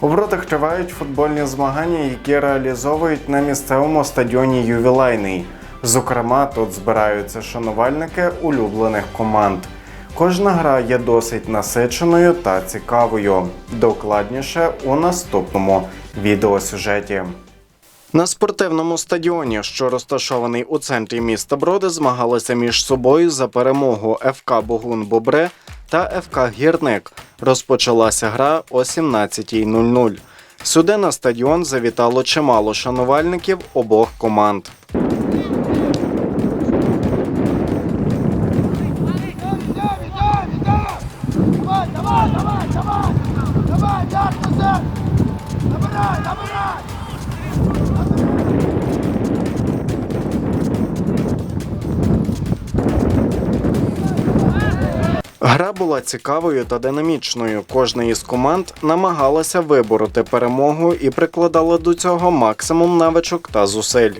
У Бродах тривають футбольні змагання, які реалізовують на місцевому стадіоні Ювілейний. Зокрема, тут збираються шанувальники улюблених команд. Кожна гра є досить насиченою та цікавою. Докладніше у наступному відеосюжеті. На спортивному стадіоні, що розташований у центрі міста Броди, змагалися між собою за перемогу ФК Богун Бобре та ФК Гірник. Розпочалася гра о 17.00. Сюди на стадіон завітало чимало шанувальників обох команд. Давай, давай, давай, давай! Давай, Гра була цікавою та динамічною. Кожна із команд намагалася вибороти перемогу і прикладала до цього максимум навичок та зусиль.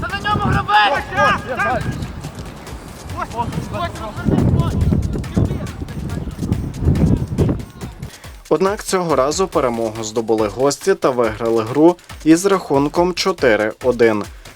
Та на ньому! Однак цього разу перемогу здобули гості та виграли гру із рахунком 4-1.